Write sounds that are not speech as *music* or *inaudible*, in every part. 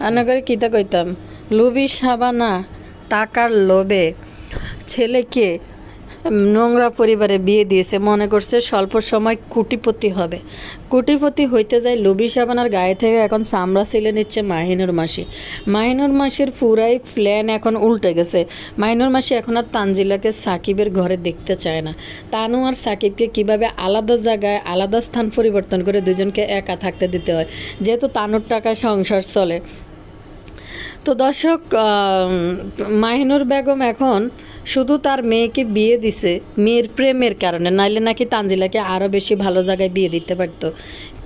রান্না করে কিতা কইতাম? লুবি সাবানা, টাকার লোভে ছেলেকে নোংরা পরিবারে বিয়ে দিয়েছে, মনে করছে স্বল্প সময় কুটিপতি হবে। কুটিপতি হইতে যায় লুবি সাবানার গায়ে থেকে এখন চামড়া ছিলে নিচ্ছে মাহিনুর মাসি। মাহিনুর মাসির পুরাই প্ল্যান এখন উল্টে গেছে। মাহিনুর মাসি এখন আর তানজিলাকে সাকিবের ঘরে দেখতে চায় না। তানু আর সাকিবকে কীভাবে আলাদা জায়গায়, আলাদা স্থান পরিবর্তন করে দুজনকে একা থাকতে দিতে হয়? যেহেতু তানুর টাকায় সংসার চলে। তো দর্শক মাহিনুর বেগম এখন শুধু তার মেয়েকে বিয়ে দিছে, মেয়ের প্রেমের কারণে। নাইলে নাকি তানজিলাকে আরও বেশি ভালো জায়গায় বিয়ে দিতে পারতো।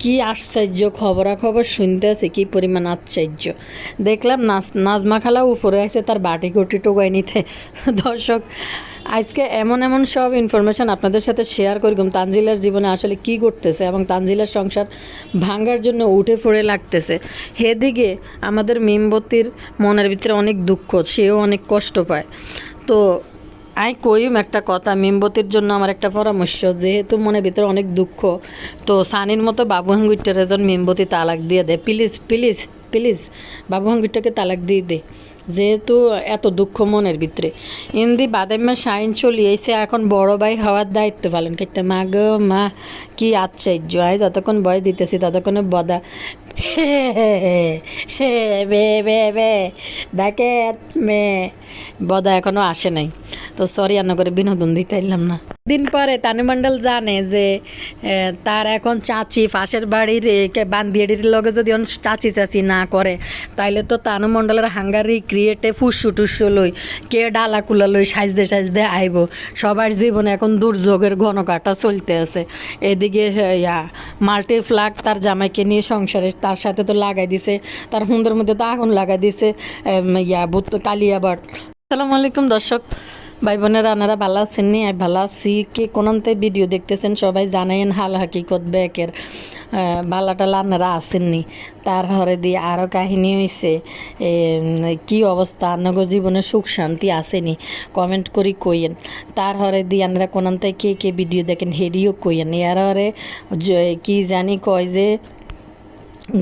কি আশ্চর্য খবরাখবর শুনতে আছে, কি পরিমাণ আশ্চর্য। দেখলাম নাজ নাজমা খালা উপরে আছে, তার বাটি কুটি টোকাই নিতে। দর্শক, আজকে এমন এমন সব ইনফরমেশন আপনাদের সাথে শেয়ার করলাম, তানজিলার জীবনে আসলে কি করতেছে এবং তানজিলার সংসার ভাঙ্গার জন্য উঠে পড়ে লাগতেছে। হেদিকে আমাদের মেমবতির মনের ভিতরে অনেক দুঃখ, সেও অনেক কষ্ট পায়। তো আই কইম একটা কথা, মেমবতির জন্য আমার একটা পরামর্শ, যেহেতু মনের ভিতরে অনেক দুঃখ, তো সানির মতো বাবু হাঙ্গুইটার এজন মেমবতি তালাক দিয়ে দে প্লিজ প্লিজ প্লিজ, বাবু হাঙ্গুইটাকে তালাক দিয়ে দে, যেহেতু এত দুঃখ মনের ভিতরে। ইন্দি বাদামে সাইন চলিয়েছে এখন বড় ভাই হওয়ার দায়িত্ব পালন করতে। মা গো, মা, কি আশ্চর্য আয় যতক্ষণ বয়স দিতেছি ততক্ষণে বদা। *laughs* বে বে বে দেখে মে, বদা এখনও আসে নাই। তো সরি রান্না করে বিনোদন দিতে এলাম না। দিন পরে তানুমণ্ডল জানে যে তার এখন চাচি পাশের বাড়ির বান্দিয়াডির লগে যদি চাচি চাচি না করে, তাইলে তো তানুমণ্ডলের হাঙ্গারি ক্রিয়েটে ফুসু টুসু লই, কে ডালা কুলা লই সাজদে সাজদে আইব। সবার জীবনে এখন দুর্যোগের ঘনকাটা চলতে আছে। এদিকে ইয়া, মাল্টির ফ্লাগ তার জামাইকে নিয়ে সংসারে তার সাথে তো লাগাই দিছে, তার হুন্দের মধ্যে তো আগুন লাগাই দিছে ইয়া, বুত, কালিয়াবাট। আসসালামু আলাইকুম দর্শক। ভাই বোনেরা আনারা ভালো আছেন নি? ভালো আছি। কে কোনান্তে ভিডিও দেখতেছেন সবাই জানাইন হাল হাকিকত ব্যাকের বালাটালা আপনারা আসেননি তার হরে দিয়ে আরও কাহিনী হয়েছে কি অবস্থা? আপনার জীবনে সুখ, শান্তি আসেনি কমেন্ট করি কইয়েন। তার হরে দিয়ে আপনারা কোনান্তে কে কে ভিডিও দেখেন, হেডিও কইয়েন। এর হরে কি জানি কয় যে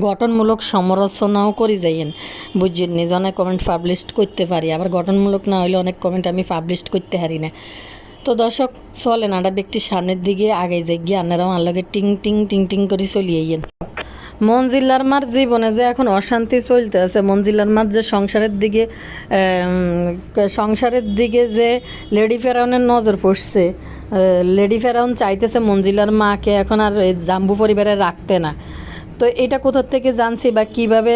গঠনমূলক সমালোচনাও করি যাইয়েন। বুঝছেন নি জনে কমেন্ট পাবলিশ করতে পারি। আবার গঠনমূলক না হলে অনেক কমেন্ট আমি পাবলিশ করতে পারি না। তো দর্শক, চলেন আটা ব্যক্তি সামনের দিকে আগে যাই। গিয়ে আপনারাও আমার লগে টিং টিং টিং টিং করে চলিয়েন মঞ্জিল্লার মার জীবনে যে এখন অশান্তি চলতে আছে মঞ্জিল্লার মার যে সংসারের দিকে সংসারের দিকে যে লেডি ফেরাউনের নজর পড়ছে লেডি ফেরাউন চাইতেছে মঞ্জিলার মাকে এখন আর জাম্বু পরিবারে রাখতে না। তো এটা কোথার থেকে জানছি বা কীভাবে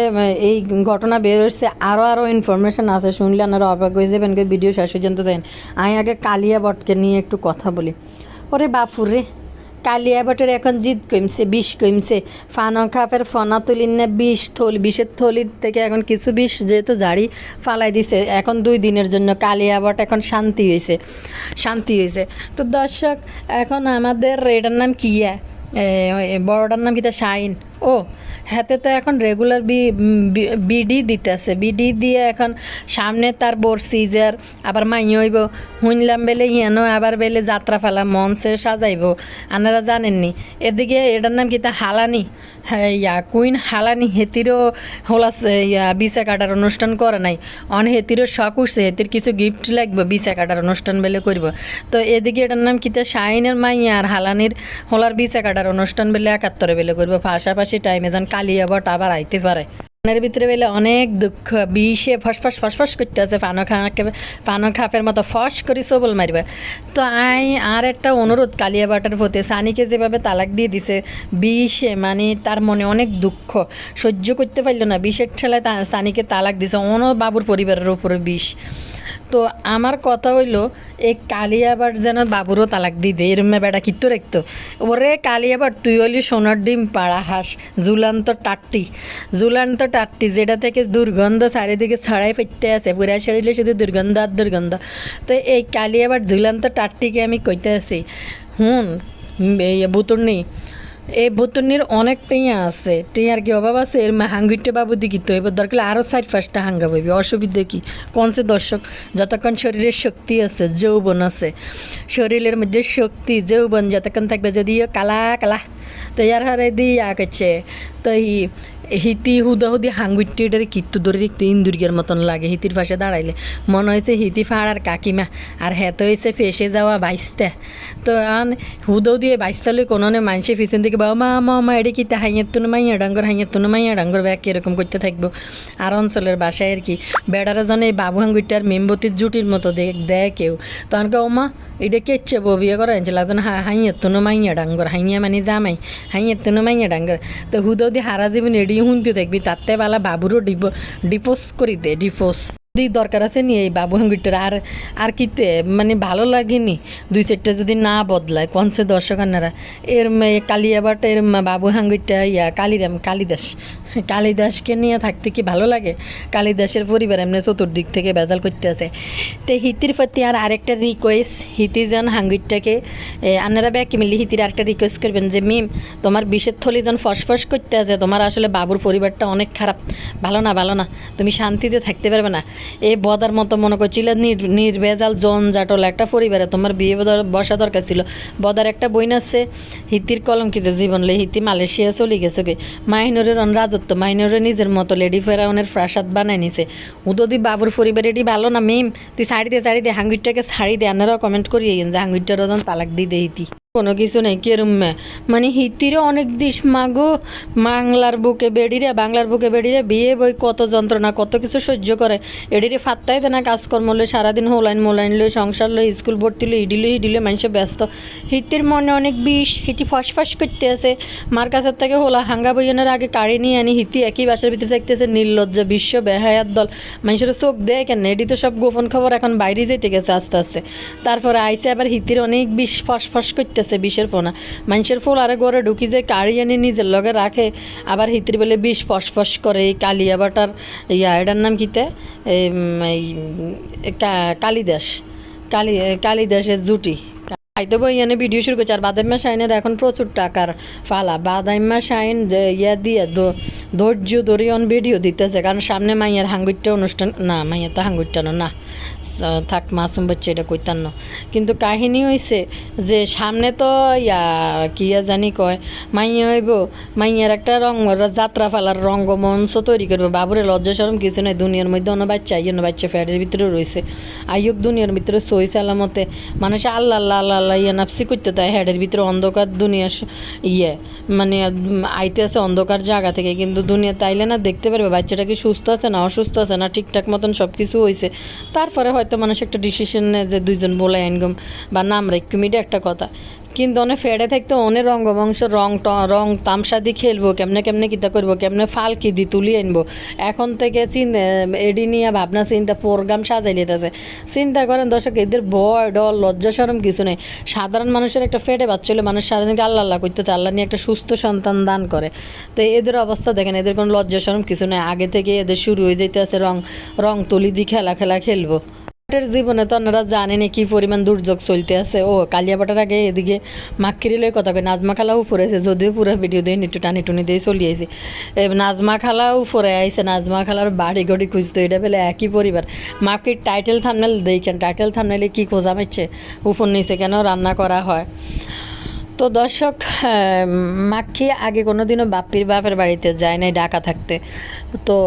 এই ঘটনা বের হচ্ছে আরও আরও ইনফরমেশন আছে, শুনলে আপনারা অবাক হয়ে যাবেন ভিডিও শেষ পর্যন্ত চাইন আমি আগে কালিয়া বটকে নিয়ে একটু কথা বলি। ওরে বাপুর রে, কালিয়া বটের এখন জিদ কমছে বিষ কমছে ফানো খাপের ফনা তুলিন না বিষ থল, বিষের থলির থেকে এখন কিছু বিষ যেহেতু জারি ফালাই দিছে, এখন দুই দিনের জন্য কালিয়া বট এখন শান্তি হয়েছে শান্তি হয়েছে তো দর্শক, এখন আমাদের এটার নাম কিয়া বড়টার নাম কি তা শাইন। ও, হাতে তো এখন রেগুলার বি বিডি দিতেছে। বিডি দিয়ে এখন সামনে তার বোর সিজার, আবার মাই হইব। শুনলাম বেলে ইয়ানো, আবার বেলে যাত্রা ফেলা, মঞ্চে সাজাইব। আনারা জানেননি। এদিকে এটার নাম কি তা হালানি। ইয়া, কুইন হালানি হেতিরও হোলাস ইয়া, বিসা কাটার অনুষ্ঠান করে নাই। অন হেতিরও শখ উঠছে, হেতির কিছু গিফট লাগবে, বিসা কাটার অনুষ্ঠান বেলে করব। তো এদিকে এটার নাম কিতা শাইনের মাই আর হালানির হোলার বিসা কাটার অনুষ্ঠান বেলে একাত্তরে বেলে করব। পাশাপাশি টাইমে যান কালিয়াবট আবার আইতে পারে। মনের ভিতরে বেলে অনেক দুঃখ, বিষে ফসফস ফসফস করতে আছে পানো খাকে খাপের মতো ফস করি সবল মারিবে। তো আই, আর একটা অনুরোধ কালিয়া বাটার প্রতি, সানিকে যেভাবে তালাক দিয়ে দিছে, বিষে মানে তার মনে অনেক দুঃখ, সহ্য করতে পারল না। বিষের ঠেলায় সানিকে তালাক দিছে অন বাবুর পরিবারের উপরে বিষ। তো আমার কথা হইল, এই কালিয়াবার যেন বাবুরও তালাক দি দে, এরমে বেটা কিত্তু রাখতো? ওরে কালিয়াবার তুই হলি সোনার ডিম পাড়া হাঁস জুলান্ত টাট্টি। জুলান্ত টাট্টি যেটা থেকে দুর্গন্ধ চারিদিকে ছড়াই ফেটতে আছে পুরা শরীরে শুধু দুর্গন্ধ আর দুর্গন্ধ। তো এই কালিয়াবার ঝুলান্ত টাট্টিকে আমি কইতে আছি এই বুতুর্নি এই বোতনির অনেক টিয়া আছে। টিয়ার কি অভাব আছে? এর হাঙ্গুইটে বাবু দিকি তো, এবার দরকার আরও সাইড পাঁচটা হাঙ্গা বইবি অসুবিধা কি? কোনসে দর্শক, যতক্ষণ শরীরের শক্তি আছে, যৌবন আছে, শরীরের মধ্যে শক্তি, যৌবন যতক্ষণ থাকবে, যদিও কালা কালা তো ইয়ার হারে দিয়া করছে। তো হিতি হুদাহুদি হাঙ্গুইটি এটারে কিত্তু ধরে একটু ইন্দুর্গের মতন লাগে হিতির পাশে দাঁড়াইলে। মনে হয়েছে হিতি ফাড়ার কাকিমা, আর হেতে হয়েছে ফেসে যাওয়া বাইশটা তো আন হুদৌ দিয়ে বাইশতালে কোনো মানুষে পিছন থেকে বাবা, মা মা মা এটি কিতে হাইয়ের তুনো মাইয়া ডাঙ্গর, হাইয়ের তুনো মাইয়া ডাঙ্গর ব্যাগ এরকম করতে থাকব। আর অঞ্চলের বাসায় আর কি, বেড়ারা যেন এই বাবু হাঙ্গুইটার মেমবতির জুটির মতো দেখ দেয় কেউ। তখন কে ওমা এটা কেচ্ছে বউ বিয়ে করা হয়েছিল একজন হাইয়ের তুনো মাইয়া ডাঙ্গর, হাইয়া মানে জামাই, হাইয়ের তুনো মাইয়া ডাঙ্গর। তো হুদৌ দিয়ে হারা জীবন এড়িয়ে শুনতে দেখবি তাতে বেলা বাবুরও ডিপো ডিপোজ করি দে ডিপোজ। যদি দরকার আছে নি এই বাবু হাঙ্গুইটার আর আর কিতে মানে ভালো লাগেনি। দুই চারটা যদি না বদলায়, কনসে দর্শক আনারা? এর কালিয়াবাটা এর বাবু হাঙ্গুইটা ইয়া, কালিরাম, কালিদাস। কালিদাসকে নিয়ে থাকতে কি ভালো লাগে? কালিদাসের পরিবার এমনি চতুর্দিক থেকে বেজাল করতে আছে। তো হিতির প্রতি আর আরেকটা রিকোয়েস্ট হিতি যেন হাঙ্গুইটাকে আনারা ব্যাকে মিলি হিতির আরেকটা রিকোয়েস্ট করবেন যে, মিম, তোমার বিষের থলি যেন ফসফস করতে আছে, তোমার আসলে বাবুর পরিবারটা অনেক খারাপ। ভালো না ভালো না, তুমি শান্তিতে থাকতে পারবে না। এই বদার মতো মনে করছিল নির- নির্ভেজাল জন জাটল একটা পরিবারে তোমার বিয়ে বসা দরকার ছিল। বদার একটা বইন আছে, হিতির কলঙ্কিত জীবন লে হিতি মালয়েশিয়া চলে গেছে গে। মাইনরের অন রাজত্ব, মাইনরের নিজের মতো লেডি ফেরাউনের প্রাসাদ বানাই নিছে। উদদি বাবুর পরিবার এটি ভালো না, মিম, তুই শাড়ি দে শাড়ি দে হাঙ্গুইটাকে শাড়ি দে আপনারাও কমেন্ট করিয়ে যে হাঙ্গুইটার ওজন তালাক দি দে হিতি। কোনো কিছু নেই কেরম মানে হিতিরও অনেক দিস, মাগো, বাংলার বুকে বেড়িরে, বাংলার বুকে বেড়িরে বিয়ে বই কত যন্ত্রণা, কত কিছু সহ্য করে। এডিরে ফাত্তাই দেয় না কাজকর্ম লই, সারাদিন হোলাইন মোলাইন লই, সংসার লই, স্কুল ভর্তি লই ইডিলে ইডিলে মানুষে ব্যস্ত। হিতির মনে অনেক বিষ, হিতি ফসফস করতে আছে মার কাছের থেকে হোলা হাঙ্গা বইয়ের আগে কাড়ি নিয়ে আনি, হিতি একই বাসার ভিতরে থাকতেছে, নির্লজ্জ বিশ্ব, বেহায়াত দল। মানুষের চোখ দেয় কেন? এটি তো সব গোপন খবর এখন বাইরে যেতে গেছে আস্তে আস্তে। তারপরে আইসে আবার হিতির অনেক বিষ, ফসফস করতেছে বিষের পোনা। মানুষের ফুল আরে ঘরে ঢুকি যে কাড়ি এনে নিজের লগে রাখে। আবার হিতির বলে বিষ ফসফস করে এই কালিয়াবাটার ইয়া, এটার নাম কিতে কালিদাস। কালি, কালিদাসের জুটি। খাইতে বই এনে ভিডিও শুরু করছে। আর বাদাইমা শাইনের এখন প্রচুর টাকার ফালা। বাদাইমা শাইন ইয়া দিয়ে ধৈর্য ধরে অন ভিডিও দিতেছে। কারণ সামনে মাইয়ার হাঙ্গুরটা অনুষ্ঠান না মাইয়ার তো হাঙ্গুইটানো না। থাক, মাসুম বাচ্চা, এটা কইতাম না। কিন্তু কাহিনী হয়েছে যে সামনে তো ইয়া, কি ইয়া জানি কয়, মাইয়া হইব, মাইয়ার একটা রং যাত্রা ফালার রঙ্গমঞ্চ তৈরি করবে। বাবুরে লজ্জা সরম কিছু নাই, দুনিয়ার মধ্যে অন্য বাচ্চা আইয় বাচ্চা ফ্যাটের ভিতরে রয়েছে আইয়ক দুনিয়ার ভিতরে সই সালামতে মানুষ আল্লাহ আল্লাহ আল্লাহ আল্লাহ ইয়ে নাফসি করতে তাই হেডের ভিতরে অন্ধকার দুনিয়ার ইয়ে মানে আইতে আছে অন্ধকার জায়গা থেকে, কিন্তু দুনিয়া তাইলে না দেখতে পারবে, বাচ্চাটা কি সুস্থ আছে না অসুস্থ আছে না ঠিকঠাক মতন সব কিছু হয়েছে তারপরে হয়তো মানুষ একটা ডিসিশন নেয় যে দুইজন বলে আইনগম বা নাম রেখে মিডে একটা কথা। কিন্তু অনেক ফেড়ে থাকতে, অনেক রঙ্গবংশ রং রং তামসা দিয়ে খেলব, কেমনে কেমনে কিতা করব, কেমনে ফালকি দি তুলি আনব। এখন থেকে চিন এডি নিয়ে ভাবনা, চিন্তা প্রোগ্রাম সাজাই লিতেছে চিন্তা করেন দর্শক, এদের ভয়, ডর, লজ্জা সরম কিছু নেই। সাধারণ মানুষের একটা ফেটে বাচ্চা হলে মানুষ সারাদিনকে আল্লাহ আল্লাহ করতে আল্লাহ নিয়ে একটা সুস্থ সন্তান দান করে। তো এদের অবস্থা দেখেন, এদের কোনো লজ্জা সরম কিছু নেই। আগে থেকে এদের শুরু হয়ে যেতে আছে রং রং তুলি দিয়ে খেলা খেলা খেলব। এর জীবনে তো আপনারা জানেন কি পরিমাণ দুর্যোগ চলতে আছে। ও কালিয়াপাটার আগে এদিকে মাখিরি লই কথা কয়, নাজমা খালাও উপরে আছে, যদিও পুরো ভিডিও দিয়ে নিটু টানি টুনি দিয়ে চলি আইছি। নাজমা খালাও উপরে আইছে, নাজমা খালার বাড়ি গড়ি খুঁজতো এটা বেলে একই পরিবার। মাকির টাইটেল থামনেল দেখেন টাইটেল থামনেলে কি খোঁজা মারছে? উপর নিচে কেন রান্না করা হয়? তো দর্শক মাক্ষী আগে কোনো দিনও বাপ্পির বাপের বাড়িতে যায় নাই ডাকা থাকতে। তো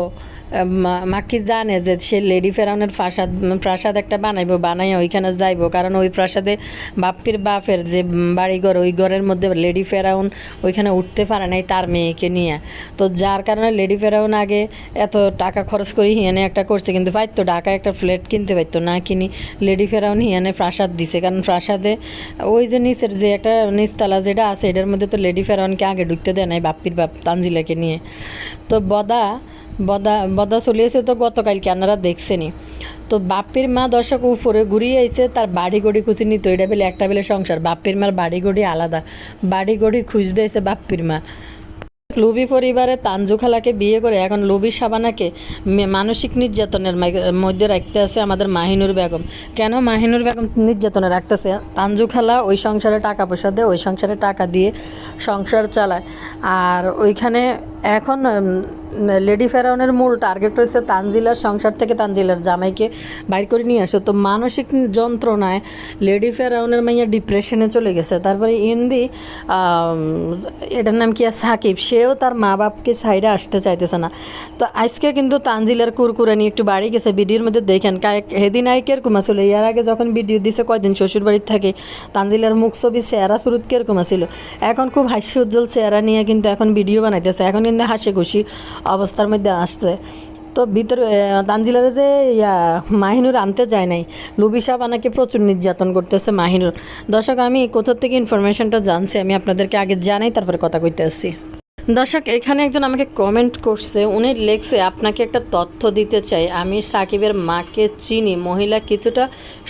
আহ, মা- মাক্ষী জানে যে সে লেডি ফেরাউনের প্রাসাদ প্রাসাদ একটা বানাইবো বানাইয়া ওইখানে যাইবো। কারণ ওই প্রাসাদে বাপ্পির বাপের যে বাড়িঘর ওই ঘরের মধ্যে লেডি ফেরাউন ওইখানে উঠতে পারে নাই তার মেয়েকে নিয়ে। তো যার কারণে লেডি ফেরাউন আগে এত টাকা খরচ করে হিয়ানে একটা করছে কিন্তু পাইতো ঢাকা একটা ফ্ল্যাট কিনতে পারতো না কিনি লেডি ফেরাউন হিয়ানে প্রাসাদ দিছে। কারণ প্রাসাদে ওই যে নিচের যে একটা নিচতলা যেটা আছে এটার মধ্যে তো লেডি ফেরাউনকে আগে ঢুকতে দেয় নাই বাপ্পির বাপ তানজিলাকে নিয়ে। তো বদা বদা বদা চলিয়েছে তো গতকালকে, আপনারা দেখছেনই। তো বাপ্পির মা দর্শক উপরে ঘুরিয়ে আইছে, তার বাড়ি গড়ি খুঁজে নিত এটা বেলে একটা বেলে সংসার। বাপ্পির মার বাড়ি গড়ি আলাদা। বাড়ি গড়ি খুঁজ দিয়েছে বাপ্পির মা। লুবি পরিবারে তানজু খালাকে বিয়ে করে এখন লুবি সাবানাকে মানসিক নির্যাতনের মধ্যে রাখতে আছে আমাদের মাহিনুর বেগম। কেন মাহিনুর বেগম নির্যাতনে রাখতেছে? তানজু খালা ওই সংসারে টাকা পয়সা দেয়, ওই সংসারে টাকা দিয়ে সংসার চালায়। আর ওইখানে এখন লেডি ফেরাউনের মূল টার্গেট রয়েছে তানজিলার সংসার থেকে তানজিলার জামাইকে বাইর করে নিয়ে আসো। তো মানসিক যন্ত্রণায় লেডি ফেরাউনের মাইয়া ডিপ্রেশনে চলে গেছে। তারপরে ইন্দি এটার নাম কি আর সাকিব, সেও তার মা বাপকে সাইডে আসতে চাইতেছে না। তো আজকে কিন্তু তানজিলার কুরকুরানি একটু বাড়ি গেছে। ভিডিওর মধ্যে দেখেন হেদিন আই কীরকম আসলে ইয়ার আগে যখন ভিডিও দিছে কয়দিন শ্বশুর বাড়ির থাকে, তানজিলার মুখ ছবি চেহারা শুরুত কীরকম আছিল এখন খুব হাস্য উজ্জ্বল চেহারা নিয়ে কিন্তু এখন ভিডিও বানাইতেছে। এখন কিন্তু হাসি খুশি অবস্থার মধ্যে আসছে। তো ভিতরে তানজিলারে যে, ইয়া, মাহিনুর আনতে যায় নাই, লুবি সাহেব আনাকে প্রচুর নির্যাতন করতেছে মাহিনুর। দর্শক, আমি কোথা থেকে ইনফরমেশনটা জানছি, আমি আপনাদেরকে আগে জানাই, তারপরে কথা কইতে আসছি দর্শক, এখানে একজন আমাকে কমেন্ট করছে। উনি লেখছে, আপনাকে একটা তথ্য দিতে চাই। আমি সাকিবের মাকে চিনি। মহিলা কিছুটা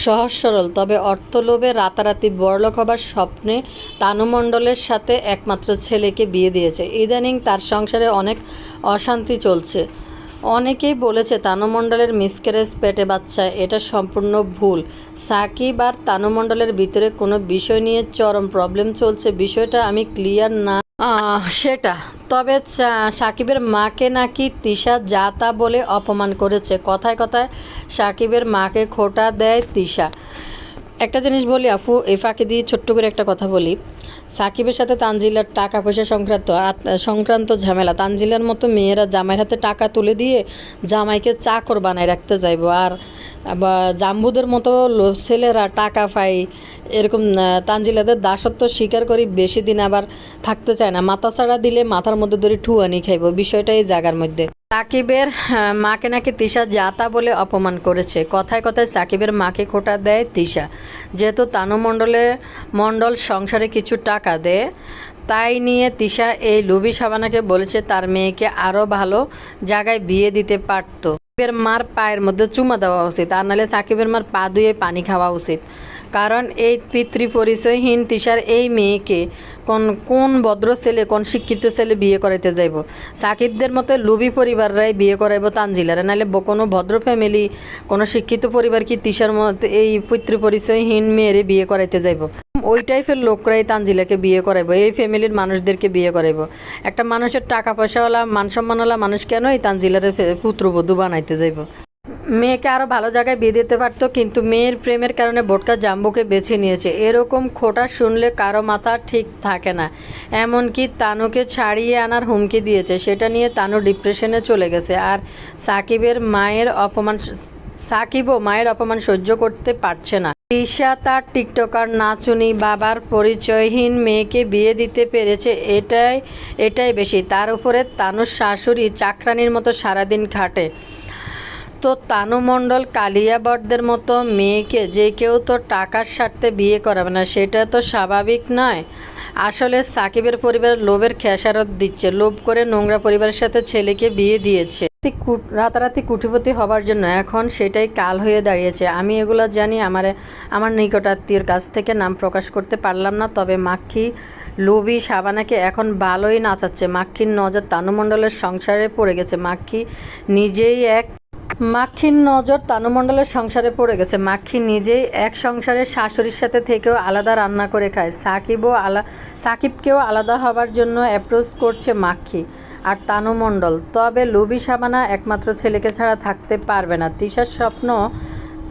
সহজ সরল, তবে অর্থলোভে রাতারাতি বড়লোক হবার স্বপ্নে তানুমণ্ডলের সাথে একমাত্র ছেলেকে বিয়ে দিয়েছে। ইদানিং তার সংসারে অনেক অশান্তি চলছে। অনেকেই বলেছে, তানুমণ্ডলের মিসক্যারেজ পেটে বাচ্চা, এটা সম্পূর্ণ ভুল। সাকিব আর তানুমণ্ডলের ভিতরে কোনো বিষয় নিয়ে চরম প্রবলেম চলছে। বিষয়টা আমি ক্লিয়ার না সেটা। তবে সাকিবের মাকে নাকি তিশা যা তা বলে অপমান করেছে। কথায় কথায় সাকিবের মাকে খোটা দেয় তিশা। একটা জিনিস বলি, আপু, এই ফাঁকে দিয়ে ছোট্ট করে একটা কথা বলি। সাকিবের সাথে তানজিলার টাকা পয়সা সংক্রান্ত সংক্রান্ত ঝামেলা। তানজিলার মতো মেয়েরা জামাইয়ের হাতে টাকা তুলে দিয়ে জামাইকে চাকর বানায় রাখতে চাইব আর বা জাম্বুদের মতো ছেলেরা টাকা পায়, এরকম তানজিলাদের দাসত্ব স্বীকার করি বেশি দিন আবার থাকতে চায় না। মাথা ছাড়া দিলে মাথার মধ্যে ধরে ঠুয়ানি খাইব। বিষয়টা এই জায়গার মধ্যে। সাকিবের মাকে নাকি তিশা জাতা বলে অপমান করেছে। কথায় কথায় সাকিবের মাকে খোটা দেয় তিশা। যেহেতু তানু মণ্ডলে মণ্ডল সংসারে কিছু টাকা দেয়, তাই নিয়ে তিশা এই লুবি সাবানাকে বলেছে, তার মেয়েকে আরও ভালো জায়গায় বিয়ে দিতে পারতো। সাকিবের মার পায়ের মধ্যে চুমা দেওয়া উচিত, আর নাহলে সাকিবের মার পা ধুয়ে পানি খাওয়া উচিত। কারণ এই পিতৃ পরিচয়হীন তিশার এই মেয়েকে কোন কোন ভদ্র ছেলে, কোন শিক্ষিত ছেলে বিয়ে করাইতে যাইব? সাকিবদের মতো লুবি পরিবাররাই বিয়ে করাইব তানজিলারে, নাহলে কোনো ভদ্র ফ্যামিলি, কোনো শিক্ষিত পরিবার কি তিশার মতো এই পিতৃ পরিচয়হীন মেয়েরে বিয়ে করাইতে যাইব? ওই টাইপের লোকরাই তানজিলাকে বিয়ে করাইবো, এই ফ্যামিলির মানুষদেরকে বিয়ে করাইবো। একটা মানুষের টাকা পয়সাওয়ালা মান সম্মানওয়ালা মানুষ কেন এই তানজিলারে পুত্রবধূ বানাইতে যাইব? মেয়েকে আরও ভালো জায়গায় বিয়ে দিতে পারতো, কিন্তু মেয়ের প্রেমের কারণে বোটকা জাম্বুকে বেছে নিয়েছে। এরকম খোটা শুনলে কারও মাথা ঠিক থাকে না। এমনকি তানুকে ছাড়িয়ে আনার হুমকি দিয়েছে। সেটা নিয়ে তানু ডিপ্রেশনে চলে গেছে। আর সাকিবের মায়ের অপমান সাকিবও মায়ের অপমান সহ্য করতে পারছে না। ঈশা তার টিকটকার নাচুনি বাবার পরিচয়হীন মেয়েকে বিয়ে দিতে পেরেছে, এটাই এটাই বেশি। তার উপরে তানুর শাশুড়ি চাকরানির মতো সারাদিন খাটে। তো তানু মণ্ডল কালিয়াবরদের মতো মেয়েকে যে কেউ তো টাকার স্বার্থে বিয়ে করাবে না, সেটা তো স্বাভাবিক নয়। আসলে সাকিবের পরিবার লোভের খেসারত দিচ্ছে, লোভ করে নোংরা পরিবারের সাথে ছেলেকে বিয়ে দিয়েছে। রাতারাতি কুটিপতি হবার জন্য এখন সেটাই কাল হয়ে দাঁড়িয়েছে। আমি এগুলো জানি, আমার আমার নিকটাত্মীয়র কাছ থেকে নাম প্রকাশ করতে পারলাম না, তবে মাক্ষী লোভি সাবানাকে এখন ভালোই নাচাচ্ছে। মাক্ষীর নজর তানুমণ্ডলের সংসারে পড়ে গেছে। মাক্ষী নিজেই এক মাক্ষীর নজর তানুমণ্ডলের সংসারে পড়ে গেছে। মাক্ষী নিজেই এক সংসারে শাশুড়ির সাথে থেকেও আলাদা রান্না করে খায়। সাকিবও আলা সাকিবকেও আলাদা হবার জন্য অ্যাপ্রোচ করছে মাক্ষী। আর তানুমণ্ডল তবে লুবি সাবানা একমাত্র ছেলেকে ছাড়া থাকতে পারবে না। তিশার স্বপ্ন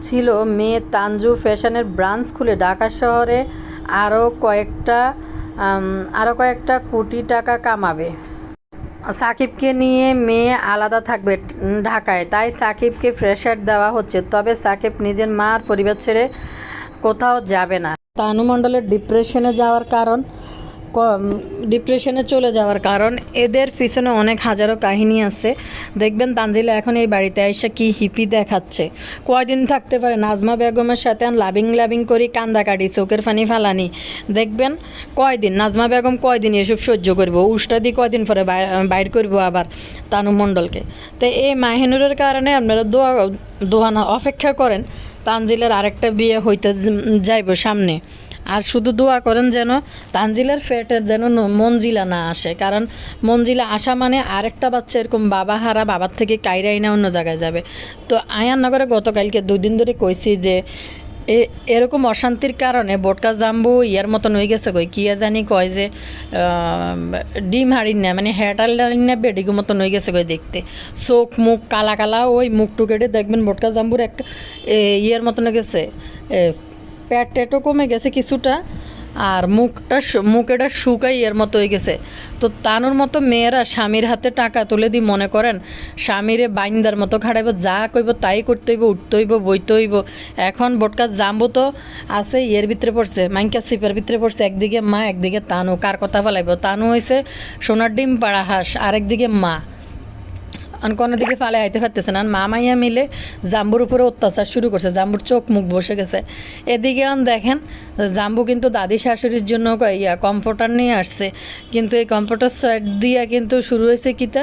ছিল মেয়ে তানজু ফ্যাশনের ব্রাঞ্চ খুলে ঢাকা শহরে আরও কয়েকটা আরও কয়েকটা কোটি টাকা কামাবে। সাকিবকে নিয়ে মেয়ে আলাদা থাকবে ঢাকায়। তাই সাকিবকে প্রেশার দেওয়া হচ্ছে। তবে সাকিব নিজের মার পরিবার ছেড়ে কোথাও যাবে না। তানু মণ্ডলের ডিপ্রেশনে যাওয়ার কারণ ডিপ্রেশনে চলে যাওয়ার কারণ। এদের পিছনে অনেক হাজারো কাহিনী আছে। দেখবেন তানজিলা এখন এই বাড়িতে এসে কি হিপি দেখাচ্ছে। কয়দিন থাকতে পারে? নাজমা বেগমের সাথে লাভিং লাভিং করি, কান্দা কাটি, চোখের ফানি ফালানি। দেখবেন কয়দিন? নাজমা বেগম কয়দিন এসব সহ্য করব? উষ্টা দিয়ে কয়দিন পরে বাইর করব আবার তানু মণ্ডলকে? তো এই মাহিনুরের কারণে আপনারা দোয়া দোয়ানা অপেক্ষা করেন। তানজিলের আরেকটা বিয়ে হইতে যাইব সামনে। আর শুধু দোয়া করেন যেন তানজিলার ফেটের যেন মঞ্জিলা না আসে। কারণ মঞ্জিলা আসা মানে আরেকটা বাচ্চা এরকম বাবা হারা বাবার থেকে কাইরাই না অন্য জায়গায় যাবে। তো আয়াননগরে গতকালকে দুদিন ধরে কইছি যে এ- এরকম অশান্তির কারণে বোটকা জাম্বু ইয়ার মতন হয়ে গেছে কই কিয়া জানি কয় যে ডিম হারিন না মানে হেটাল হারিন না বেডিগো মতন হয়ে গেছে কই দেখতে। চোখ মুখ কালা কালা ওই মুখ টুকেটে দেখবেন বোটকা জাম্বুর একটা এ, ইয়ের মতন হয়ে গেছে পেট কমে গেছে কিছুটা, আর মুখটা মুখেটা শুকাই এর মতো হয়ে গেছে। তো তানুর মতো মেয়েরা স্বামীর হাতে টাকা তুলে দি মনে করেন, স্বামীরে বাইন্দার মতো খাড়াইব যা কইব তাই করতে হইব, উঠতে হইব, বইতে হইব। এখন বটকা জাম্বু তো আছে, ইয়ের ভিতরে পড়ছে মাইনকা সিপের ভিতরে পড়ছে, একদিকে মা, একদিকে তানু। কার কথা ফেলাইব তানু হয়েছে সোনার ডিম পাড়া হাঁস, আরেকদিকে মা। আর কোনো দিকে ফালে আইতে পারতেছে না। আর মা মাইয়া মিলে জাম্বুর উপরে অত্যাচার শুরু করছে। জাম্বুর চোখ মুখ বসে গেছে। এদিকে দেখেন, জাম্বু কিন্তু দাদি শাশুড়ির জন্য ইয়া কম্পিউটার নিয়ে আসছে। কিন্তু এই কম্পিউটার সেট দিয়া কিন্তু শুরু হয়েছে কিতা?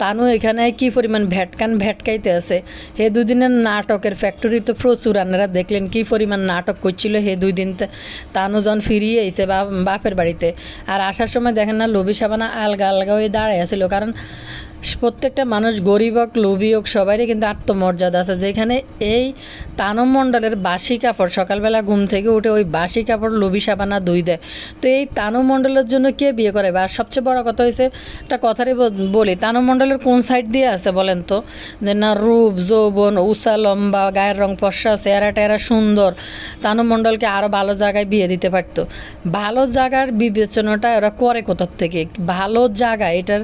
তানু এখানে কি পরিমাণ ভ্যাটকান ভ্যাটকাইতে আছে? হে দুদিনের নাটকের ফ্যাক্টরি তো প্রচুর। আপনারা দেখলেন কি পরিমাণ নাটক করছিল হে দুই দিন তানু যখন ফিরিয়ে এসে বাপের বাড়িতে। আর আসার সময় দেখেন না লবি সাবানা আলগা আলগা হয়ে দাঁড়ায় আছিল। কারণ প্রত্যেকটা মানুষ গরিব হোক, লোভী হোক সবারই কিন্তু আত্মমর্যাদা আছে। যেখানে এই তানম মণ্ডলের বাসি কাপড়, সকালবেলা ঘুম থেকে উঠে ওই বাসি কাপড় লোভি সাবানা দুই দেয়। তো এই তানু মণ্ডলের জন্য কে বিয়ে করে? আর সবচেয়ে বড় কথা হয়েছে একটা কথারই ব- বলি তানু মণ্ডলের কোন সাইড দিয়ে আছে বলেন তো? যে না, রূপ, যৌবন, উষা, লম্বা, গায়ের রং ফর্সা, চেহারা টেরা সুন্দর তানু মণ্ডলকে আরও ভালো জায়গায় বিয়ে দিতে পারতো। ভালো জায়গার বিবেচনাটা ওরা করে কোথার থেকে? ভালো জায়গা এটার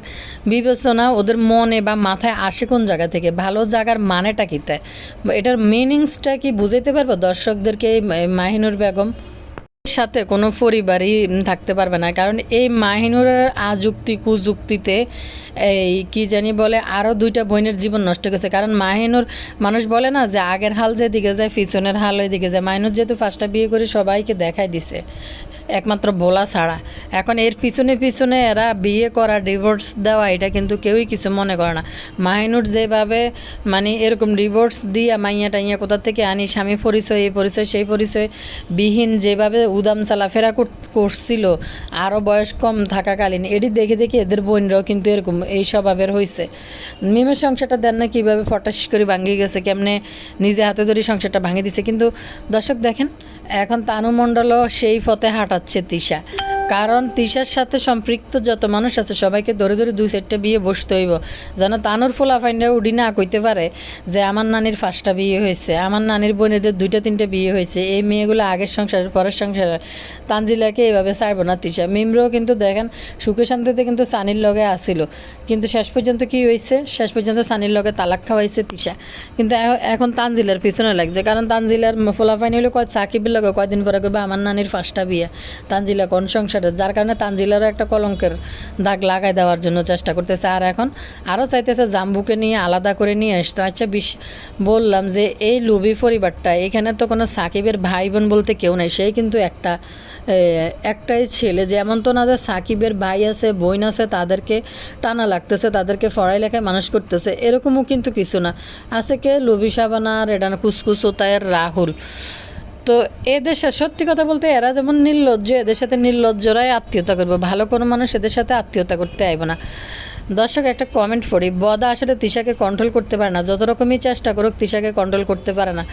বিবেচনা ওদের মনে বা মাথায় আসে কোন জায়গা থেকে? ভালো জায়গার মানেটা কী তাই এটার মিনিংসটা কি বুঝাইতে পারব দর্শকদেরকে মাহিনুর বেগম? সাথে কোনো পরিবারই থাকতে পারবে না, কারণ এই মাহিনুরের আযুক্তি, কুযুক্তিতে এই কি জানি বলে আরও দুইটা বোনের জীবন নষ্ট গেছে কারণ মাহিনুর মানুষ বলে না যে আগের হাল যেদিকে যায়, পিছনের হাল ওইদিকে যায়। মাহিনুর যেহেতু ফার্স্টটা বিয়ে করে সবাইকে দেখাই দিছে। একমাত্র ভোলা ছাড়া। এখন এর পিছনে পিছনে এরা বিয়ে করা ডিভোর্স দেওয়া, এটা কিন্তু কেউই কিছু মনে করে না। মাহিনুর যেভাবে মানে এরকম ডিভোর্স দিয়া মাইয়া টাইয়া কোথা থেকে আনি, স্বামী পরিচয়, এই পরিচয়, সেই পরিচয় বিহীন যেভাবে উদাম চলাফেরা কর- করছিল আরও বয়স কম থাকাকালীন, এটি দেখে দেখে এদের বোনরাও কিন্তু এরকম এই স্বভাবের হয়েছে মিমের সংসারটা দেন না কীভাবে ফটাস করে ভাঙিয়ে গেছে, কেমনে নিজে হাতে ধরে সংসারটা ভাঙিয়ে দিছে। কিন্তু দর্শক দেখেন এখন তানুমণ্ডলও সেই পথে হাঁটাচ্ছে তিশা। কারণ তিশার সাথে সম্পৃক্ত যত মানুষ আছে, সবাইকে ধরে ধরে দুই সেটটা বিয়ে বসতে হইব। যেন তানুর ফোলা ফাইন্ডা উডি না কইতে পারে যে আমার নানির ফার্স্টটা বিয়ে হয়েছে, আমার নানির বোনেদের দুইটা তিনটা বিয়ে হয়েছে, এই মেয়েগুলো আগের সংসারের, পরের সংসারে তানজিলাকে এইভাবে ছাড়বো না তিশা। মিমরও কিন্তু দেখেন, সুখে শান্তিতে কিন্তু সানির লগে আসিল। কিন্তু শেষ পর্যন্ত কি হয়েছে? শেষ পর্যন্ত সানির লগে তালাক খাওয়াইছে তিশা। কিন্তু এখন তানজিলার পিছনে লাগছে। কারণ তানজিলার ফোলাফাইন হইল কয় সাকিবের লগে, কয়দিন পরে কবে আমার নানির ফার্স্টটা বিয়ে। তানজিলা কোন সংসারে যার কারণে তানজিলারও একটা কলঙ্কের দাগ লাগাই দেওয়ার জন্য চেষ্টা করতেছে। আর এখন আরও চাইতেছে জাম্বুকে নিয়ে আলাদা করে নিয়ে আসতো। আচ্ছা বিশ, বললাম যে এই লুবি পরিবারটা, এখানে তো কোনো সাকিবের ভাই বোন বলতে কেউ নেই। সেই কিন্তু একটা একটাই ছেলে। যেমন তো না যে সাকিবের ভাই আছে, বোন আছে, তাদেরকে টানা লাগতেছে, তাদেরকে পড়াই লেখায় মানুষ করতেছে, এরকমও কিন্তু কিছু না। আছে কে? লুবি সাবানা, রেডানা কুসকুস, ওতায়ের রাহুল। তো সাথে সত্যি কথা বলতে এরা যেমন নির্লজ্জ এদের সাথে নির্লজ্জরাই আত্মীয়তা করবে। ভালো কোনো মানুষ এদের সাথে আত্মীয়তা করতে আইব না। দর্শক, একটা কমেন্ট পড়ি, বদা আসলে তিশাকে কন্ট্রোল করতে পারে না। যত রকমই চেষ্টা করুক, তিশাকে কন্ট্রোল করতে পারে না।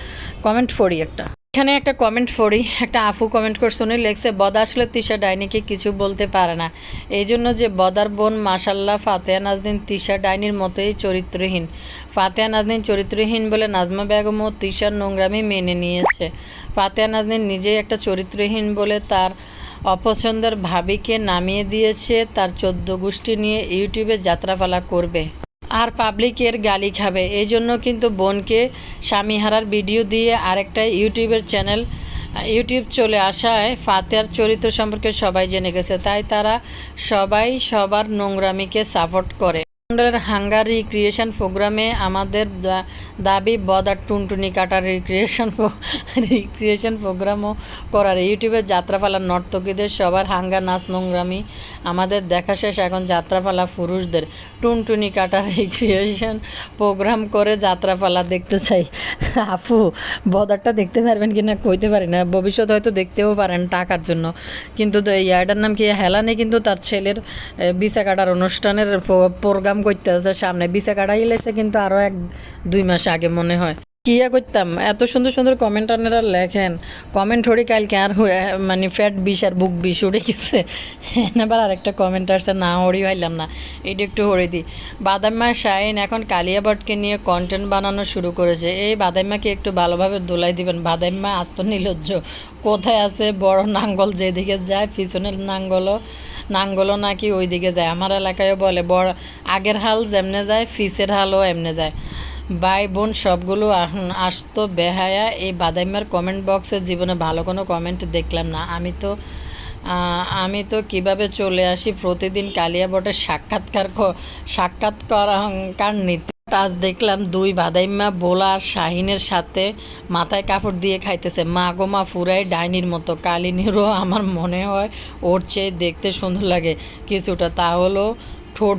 কমেন্ট পড়ি একটা। এখানে একটা কমেন্ট পড়ি, একটা আফু কমেন্ট করছে। উনি লেখছে, বদা আসলে তিশা ডাইনিকে কিছু বলতে পারে না। এই জন্য যে বদার বোন মাসাল্লাহ ফাতেহা নাজদিন তিশা ডাইনির মতোই চরিত্রহীন। ফাতেহা নাজদিন চরিত্রহীন বলে নাজমা বেগম ও তিশার নোংরামি মেনে নিয়েছে। ফাতেহা নাজদিন নিজেই একটা চরিত্রহীন বলে তার অপছন্দের ভাবিকে নামিয়ে দিয়েছে, তার চোদ্দ গোষ্ঠী নিয়ে ইউটিউবে যাত্রাপালা করবে। আর পাবলিকের গালি খাবে। এই জন্য কিন্তু বোনকে স্বামীহারার ভিডিও দিয়ে আরেকটা ইউটিউবের চ্যানেল, ইউটিউব চলে আসায় ফাতেহার চরিত্র সম্পর্কে সবাই জেনে গেছে। তাই তারা সবাই সবার নোংরামিকে সাপোর্ট করে। মন্ডলের ক্রিয়েশন প্রোগ্রামে আমাদের দাবি বদার টুনটুনি কাটার রিক্রিয়েশন রিক্রিয়েশন প্রোগ্রামও করার। ইউটিউবের যাত্রাপালা নর্তকীদের সবার হাঙ্গার নাচ, নোংরামি। আমাদের দেখা শেষ এখন যাত্রাপালা পুরুষদের। টুনটুনি কাটার রিক্রিয়েশন প্রোগ্রাম করে যাত্রাপালা দেখতে চাই। আপু, বদারটা দেখতে পারবেন কি না কইতে পারি না। ভবিষ্যৎ হয়তো দেখতেও পারেন টাকার জন্য। কিন্তু এই ইয়ারটার নাম কি? হেলানে কিন্তু তার ছেলের বিসা কাটার অনুষ্ঠানের প্রোগ্রাম করতে আছে সামনে। বিসা কাটাই লেছে কিন্তু আরও এক, দুই মাস আগে মনে হয়। কি ইয়া করতাম? এত সুন্দর সুন্দর কমেন্ট আপনারা লেখেন। কমেন্ট হরি কালকে আর মানে ফ্যাট বিষ আর বুক বিষ উঠে গেছে। এবার আরেকটা কমেন্ট আসছে, না হরি হইলাম না। এটা একটু হরে দিই বাদাম্মা শাইন, এখন কালিয়াবটকে নিয়ে কন্টেন্ট বানানো শুরু করেছে। এই বাদাম্মাকে একটু ভালোভাবে দোলাই দিবেন। বাদাম্মা আস্ত নির্লজ্জ কোথায় আছে বড় নাঙ্গল যেদিকে যায়, পিছনের নাঙ্গলও নাঙ্গলও নাকি ওই দিকে যায়। আমার এলাকায়ও বলে, বড় আগের হাল যেমনে যায়, ফিসের হালও এমনে যায়। ভাই বোন সবগুলো আসতো বেহায়া। এই বাদাইমার কমেন্ট বক্সে জীবনে ভালো কোনো কমেন্ট দেখলাম না। আমি তো আমি তো কীভাবে চলে আসি? প্রতিদিন কালিয়া বটের সাক্ষাৎকার সাক্ষাৎকার কার নিতে আজ দেখলাম দুই বাদাইম্মা বোলা আর শাহিনের সাথে মাথায় কাপড় দিয়ে খাইতেছে। মা গো, মা ফুরাই ডাইনির মতো। কালিনীরও আমার মনে হয় ওর চেয়ে দেখতে সুন্দর লাগে। কিছুটা তা হলো ঠোঁট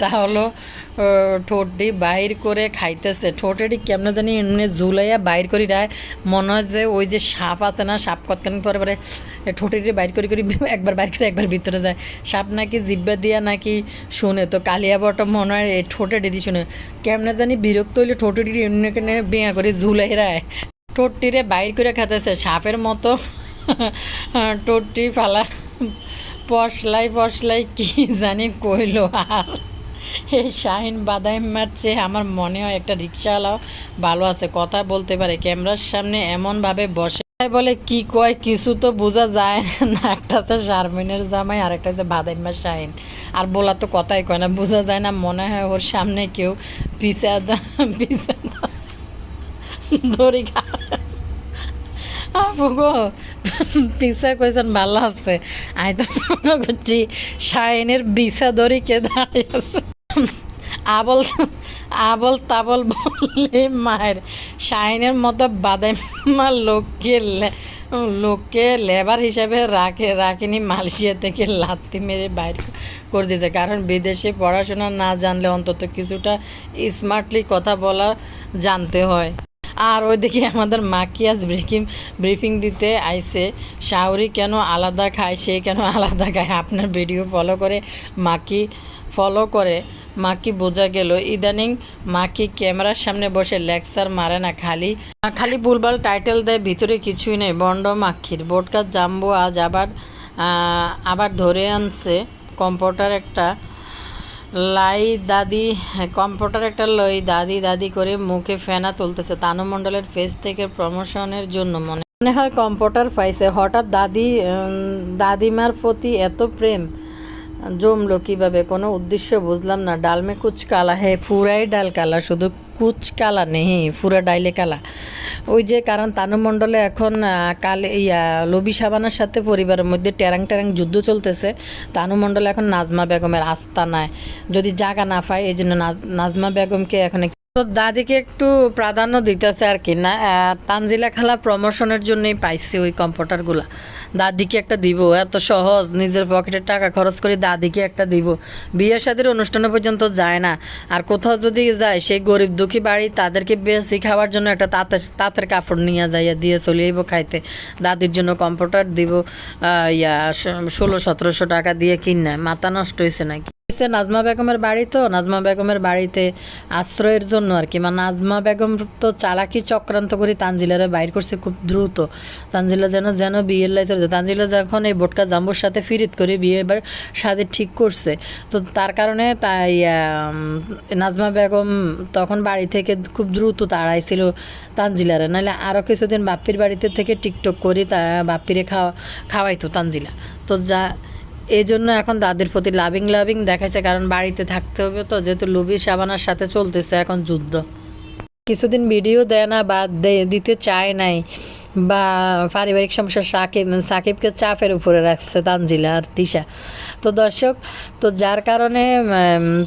তা হলো ঠোঁটটি বাইর করে খাইতেছে। ঠোঁটেরই কেমন জানি এমনি ঝুলাইয়া বাইর করি রায় মনে হয় যে ওই যে সাপ আছে না, সাপ কতক্ষণ পরে পরে ঠোঁটেরই বাইর করি করি *laughs* একবার বাইর করে একবার ভিতরে যায়। সাপ নাকি জিব্বা দিয়া নাকি শুনে, তো কালিয়া বটা মনে হয় এই ঠোঁটে দিদি শুনে। কেমনে জানি বিরক্ত হইলে ঠোঁটেরই এমনি কেনে বেয়া করে ঝুলাই রায় ঠোঁটটিরে বাইর করে খেতেছে সাপের মতো। *laughs* ঠোঁটটি ফালা, পশলাই পশলাই কি জানি কইলো আর। এই শাহিন বাদাম মারছে, আমার মনে হয় একটা রিক্সাওয়ালাও ভালো আছে, কথা বলতে পারে, ক্যামেরার সামনে এমনভাবে বসে। বলে, কি কয়, কিছু তো বোঝা যায় না। একটা আছে শারমিনের জামাই আর একটা আছে বাদাইম্মা শাহিন। আর বলা তো কথাই কয় না, বোঝা যায় না, মনে হয় ওর সামনে কেউ পিছা পিছা দড়ি খা আপু গো পিসা কইছেন ভালো আছে। আমি তো মনে করছি শাইনের বিছা ধরে কে দাঁড়িয়ে আছে। আবল আবল তাবল বললে মায়ের। শাইনের মতো বাদাইমা লোককে লোককে লেবার হিসাবে রাখে, রাখেনি মালয়েশিয়া থেকে লাত্তি মেরে বাইর করে দিয়েছে। কারণ বিদেশে পড়াশোনা না জানলে অন্তত কিছুটা স্মার্টলি কথা বলা জানতে হয়। আর ওইদিকে আমাদের মাকিয়াজ ব্রিফিং ব্রিফিং দিতে আইসে শাহরি কেন আলাদা খায়, সে কেন আলাদা খায়, আপনার ভিডিও ফলো করে মাকি ফলো করে। মাকি বোঝা গেল, ইদানিং মাকি ক্যামেরার সামনে বসে লেকচার মারে না খালি। খালি ভুলভাল টাইটেল দেয়, ভিতরে কিছুই নেই বন্ড মাখির। বোটকা জাম্বো আজ আবার আবার ধরে আনছে। কম্পিউটার একটা লাই দাদি, কম্পিউটার একটা লই দাদি দাদি করে মুখে ফেনা তুলতেছে। তানু মণ্ডলের ফেস থেকে প্রমোশনের জন্য মনে মনে হয় কম্পিউটার পাইছে। হঠাৎ দাদি দাদিমার প্রতি এত প্রেম। জমলো কীভাবে? কোনো উদ্দেশ্য বুঝলাম না। ডালমে কুচ কালা হে ফুরাই ডাল কালা, শুধু কুচ কালা নেই ফুরা ডাইলে কালা। ওই যে কারণ তানুমণ্ডলে এখন কাল ইয়া লবি সাবানার সাথে পরিবারের মধ্যে ট্যারাং ট্যারাং যুদ্ধ চলতেছে। তানুমণ্ডলে এখন নাজমা বেগমের আস্থা নাই। যদি জায়গা না পায়, এই জন্য নাজ- নাজমা বেগমকে এখন তো দাদিকে একটু প্রাধান্য দিতেছে আর কি, না তানজিলা খালা প্রমোশনের জন্যই পাইছি ওই কম্পিউটারগুলা দাদিকে একটা দিব, এত সহজ, নিজের পকেটের টাকা খরচ করে দাদিকে একটা দিব। বিয়ে শাদির অনুষ্ঠানে পর্যন্ত যায় না, আর কোথাও যদি যায়, সেই গরিব দুঃখী বাড়ি তাদেরকে বেশি খাওয়ার জন্য একটা তাঁতের তাঁতের কাপড় নিয়ে যাইয়া দিয়ে চলে আইব খাইতে। দাদির জন্য কম্পিউটার দিব ইয়া, ষোলো, সতেরোশো টাকা দিয়ে কিনে, মাথা নষ্ট হয়েছে নাকি? হয়েছে নাজমা বেগমের বাড়ি তো নাজমা বেগমের বাড়িতে আশ্রয়ের জন্য আর কি। মানে নাজমা বেগম তো চালাকি চক্রান্ত করে তানজিলারে বাইর করছে খুব দ্রুত। তানজিলা যেন যেন বিয়ের লাই চলে। তানজিলা যখন এই বোটকা জাম্বুর সাথে ফিরিত করে বিয়ে এবার সাথে ঠিক করছে। তো তার কারণে তাই নাজমা বেগম তখন বাড়ি থেকে খুব দ্রুত তাড়াইছিল তানজিলারে। নাহলে আরও কিছুদিন বাপ্পির বাড়িতে থেকে টিকটক করি তা বাপ্পিরে খাওয়া, খাওয়াইতো তানজিলা। তো যা এই জন্য এখন দাদির প্রতি লাভিং লাভিং দেখাইছে, কারণ বাড়িতে থাকতে হবে তো, যেহেতু লুবি সাবানার সাথে চলতেছে এখন যুদ্ধ। কিছুদিন ভিডিও দেয় না বা দিতে চায় নাই। বা পারিবারিক সমস্যা, সাকিব সাকিবকে চাপের উপরে রাখছে তানজিলা আর তিশা। তো দর্শক, তো যার কারণে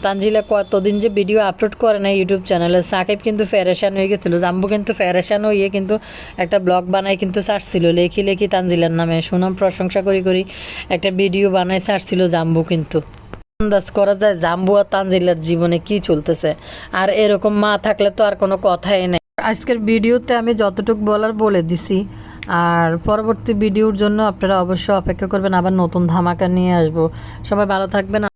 তানজিলা কতদিন যে ভিডিও আপলোড করে না ইউটিউব চ্যানেলে সাকিব কিন্তু ফেরেশান হয়ে গেছিল। জাম্বু কিন্তু ফেরেশান হয়ে কিন্তু একটা ব্লগ বানাই কিন্তু ছাড়ছিল। লেখি লেখি তানজিলার নামে সুনাম প্রশংসা করি করি একটা ভিডিও বানায় ছাড়ছিল জাম্বু কিন্তু। আন্দাজ করা যায় জাম্বু আর তানজিলার জীবনে কি চলতেছে। আর এরকম মা থাকলে তো আর কোনো কথাই নেই। আজকের ভিডিওতে আমি যতটুকু বলার বলে দিছি। আর পরবর্তী ভিডিওর জন্য আপনারা অবশ্যই অপেক্ষা করবেন, আবার নতুন ধামাকা নিয়ে আসব। সবাই ভালো থাকবেন।